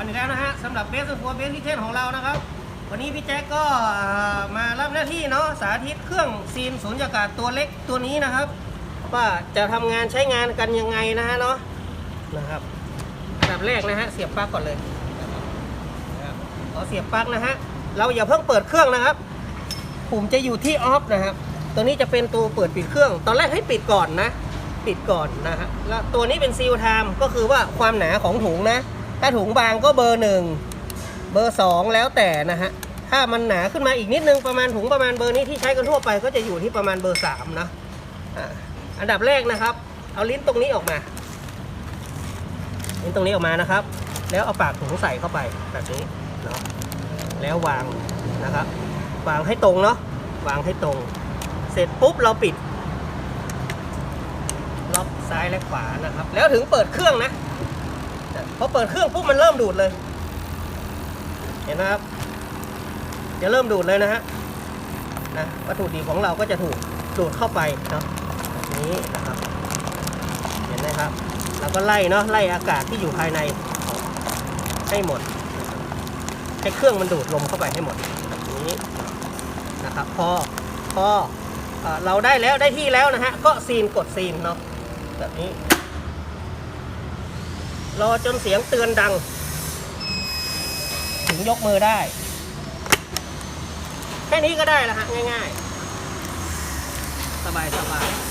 ันแล้วนะฮะสำหรับเบสฟัวเบสพิเทนของเรานะครับ วันนี้พี่แจ็คก็มารับหน้าที่เนาะสาธิตเครื่องซีนสูญญากาศตัวเล็กตัวนี้นะครับ ว่าจะทำงานใช้งานกันยังไงนะฮะเนาะนะครับอันดับแรกนะฮะเสียบปลั๊กก่อนเลยนะครับขอเสียบปลั๊กนะฮะเราอย่าเพิ่งเปิดเครื่องนะครับปุ่มจะอยู่ที่ออฟนะครับตัวนี้จะเป็นตัวเปิดปิดเครื่อง ตอนแรกให้ปิดก่อนนะปิดก่อนนะฮะแล้วตัวนี้เป็นซีลไทม์ก็คือว่าความหนาของถุงนะ ถ้าถุงบางก็เบอร์หนึ่งเบอร์สองแล้วแต่นะฮะถ้ามันหนาขึ้นมาอีกนิดนึงประมาณถุงประมาณเบอร์นี้ที่ใช้กันทั่วไปก็จะอยู่ที่ประมาณเบอร์สามนะอันดับแรกนะครับ เอาลิ้นตรงนี้ออกมา ลิ้นตรงนี้ออกมานะครับ แล้วเอาปากถุงใส่เข้าไปแบบนี้เนาะแล้ววางนะครับ วางให้ตรงเนาะวางให้ตรง เสร็จปุ๊บเราปิด ล็อกซ้ายและขวานะครับ แล้วถึงเปิดเครื่องนะ พอเปิดเครื่องปุ๊บมันเริ่มดูดเลย เห็นนะครับจะเริ่มดูดเลยนะฮะนะวัตถุดิบของเราก็จะถูกดูดเข้าไปเนาะแบบนี้นะครับ เห็นไหมครับเราก็ไล่เนาะไล่อากาศที่อยู่ภายในให้หมด ให้เครื่องมันดูดลมเข้าไปให้หมดแบบนี้นะครับ พอพอเอเราได้แล้วได้ที่แล้วนะฮะก็ซีนกดซีนเนาะแบบนี้ รอจนเสียงเตือนดัง ถึงยกมือได้ แค่นี้ก็ได้แล้วฮะ ง่าย ๆ สบายสบาย